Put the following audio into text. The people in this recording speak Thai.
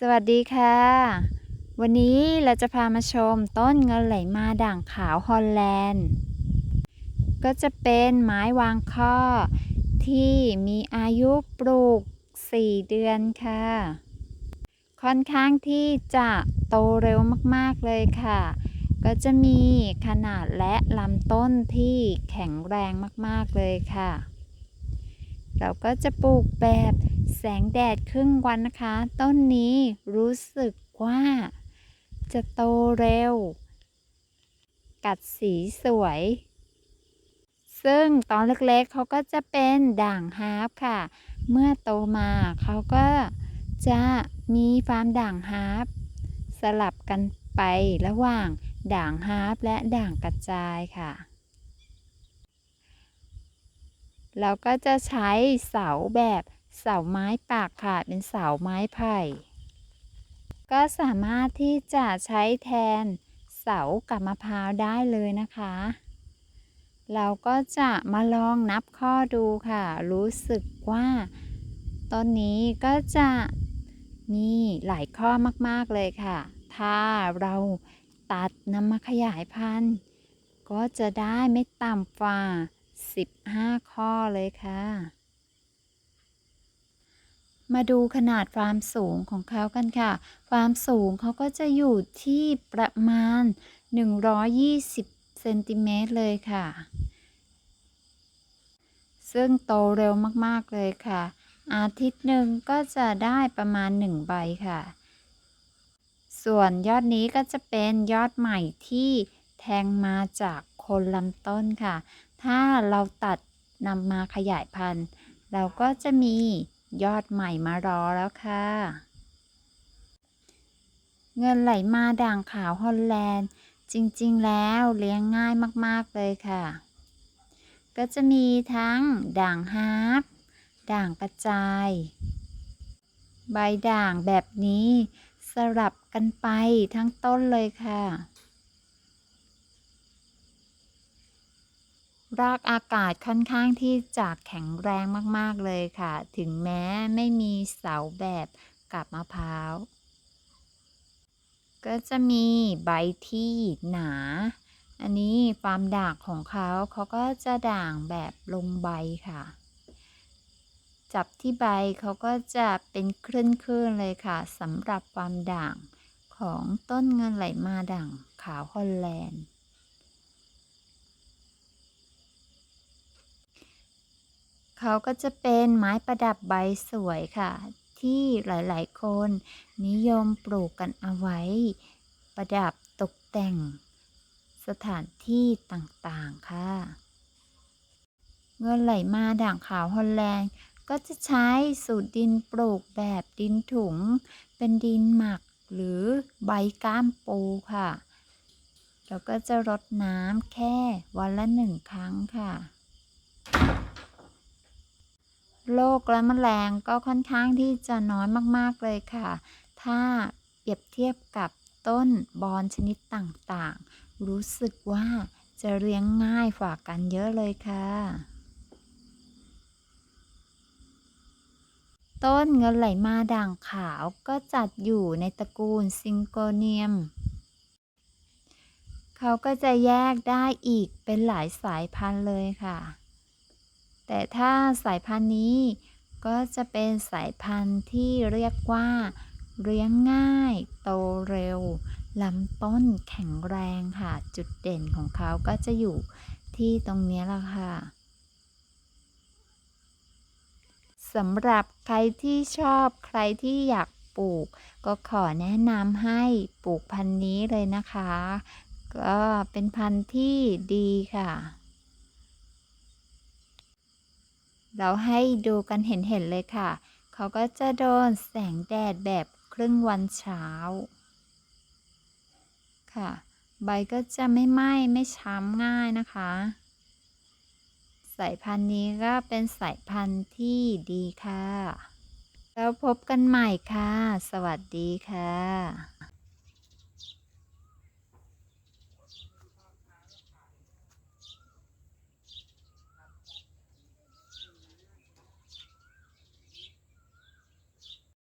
สวัสดีค่ะ วันนี้เราจะพามาชมต้นเงินไหลมาด่างขาวฮอลแลนด์ ก็จะเป็นไม้วางข้อที่มีอายุปลูก 4 เดือนค่ะ ค่อนข้างที่จะโตเร็วมาก ๆ เลยค่ะ ก็จะมีขนาดและลำต้นที่แข็งแรงมาก ๆ เลยค่ะ เราก็จะปลูกแบบ แสงแดดครึ่งวันนะคะ ต้นนี้รู้สึกว่าจะโตเร็ว กัดสีสวย ซึ่งตอนเล็กๆเขาก็จะเป็นด่างฮาร์ปค่ะ เมื่อโตมาเขาก็จะมีฟาร์มด่างฮาร์ปสลับกันไประหว่างด่างฮาร์ปและด่างกระจายค่ะ เราก็จะใช้เสาแบบ เสาไม้ปากค่ะเป็นเสาไม้ไผ่ ก็สามารถที่จะใช้แทนเสากับมะพร้าวได้เลยนะคะ เราก็จะมาลองนับข้อดูค่ะ รู้สึกว่าต้นนี้ก็จะมีหลายข้อมากๆเลยค่ะ ถ้าเราตัดนำมาขยายพันธุ์ ก็จะได้ไม่ต่ำกว่า 15 ข้อเลยค่ะ มาดูขนาดความสูงของเขากันค่ะ ความสูงเขาก็จะอยู่ที่ประมาณ 120เซนติเมตรเลยค่ะ ซึ่งโตเร็วมากๆเลยค่ะ อาทิตย์หนึ่งก็จะได้ประมาณ 1 ใบค่ะ ส่วนยอดนี้ก็จะเป็นยอดใหม่ที่แทงมาจากคนลำต้นค่ะ ถ้าเราตัดนำมาขยายพันธุ์ เราก็จะมี ยอดใหม่มารอแล้วค่ะ เงินไหลมาด่างขาวฮอลแลนด์ จริงๆ แล้วเลี้ยงง่ายมาก ๆ เลยค่ะ ก็จะมีทั้งด่างฮาร์ปด่างกระจาย ใบด่างแบบนี้สลับกันไปทั้งต้นเลยค่ะ รากอากาศค่อนข้างที่จะแข็งแรงมาก ๆ เลยค่ะ ถึงแม้ไม่มีเสาแบบกับมะพร้าว ก็จะมีใบที่หนา อันนี้ความด่างของเขาเขาก็จะด่างแบบลงใบค่ะ จับที่ใบเขาก็จะเป็นคลื่นๆเลยค่ะสำหรับความด่างของต้นเงินไหลมาด่างขาวฮอลแลนด์ เขาก็จะเป็นไม้ประดับใบสวยค่ะ ที่หลายๆ คนนิยมปลูกกันเอาไว้ ประดับตกแต่ง สถานที่ต่างๆ ค่ะเงินไหลมาด่างขาวฮอลแลนด์ ก็จะใช้สูตรดินปลูกแบบดินถุง เป็นดินหมักหรือใบก้ามปูค่ะ แล้วก็จะรดน้ำแค่วันละหนึ่งครั้งค่ะ โรคและแมลงก็ค่อนข้างที่จะน้อยมากๆเลยค่ะ ถ้าเปรียบเทียบกับต้นบอนชนิดต่างๆ รู้สึกว่าจะเลี้ยงง่ายกว่ากันเยอะเลยค่ะ ต้นเงินไหลมาด่างขาวก็จัดอยู่ในตระกูลซิงโกเนียม เขาก็จะแยกได้อีกเป็นหลายสายพันธุ์เลยค่ะ แต่ถ้าสายพันธุ์นี้ก็จะเป็นสายพันธุ์ที่เรียกว่าเลี้ยงง่าย โตเร็วลำต้นแข็งแรงค่ะ จุดเด่นของเขาก็จะอยู่ที่ตรงนี้ละค่ะสำหรับใครที่ชอบใครที่อยากปลูก ก็ขอแนะนำให้ปลูกพันธุ์นี้เลยนะคะ ก็เป็นพันธุ์ที่ดีค่ะ เราให้ดูกันเห็นๆเลยค่ะ เขาก็จะโดนแสงแดดแบบครึ่งวันเช้า ค่ะ ใบก็จะไม่ไหม้ไม่ช้ำง่ายนะคะ สายพันธุ์นี้ก็เป็นสายพันธุ์ที่ดีค่ะ แล้วพบกันใหม่ค่ะ สวัสดีค่ะ